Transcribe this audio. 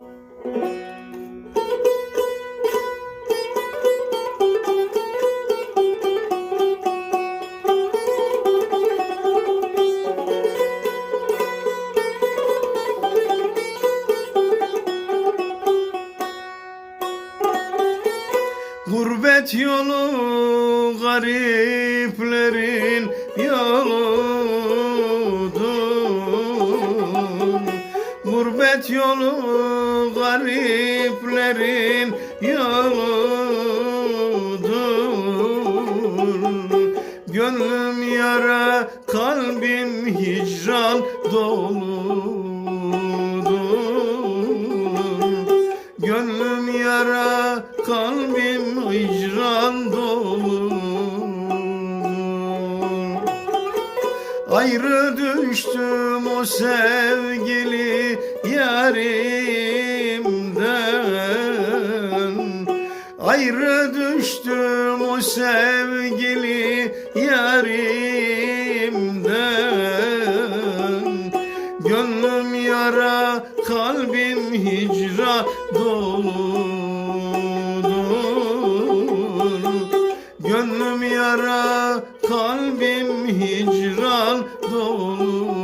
Gurbet yolu gariplerin yoludur. Gurbet yolu gariplerin yoludur. Gönlüm yara kalbim hicran doludur. Gönlüm yara, kalbim hicran dolu Ayrı düştüm o sevgili yarimden Ayrı düştüm o sevgili yarimden. Gönlüm yara, kalbim hicra doludur. Gönlüm yara, kalbim hicran dolu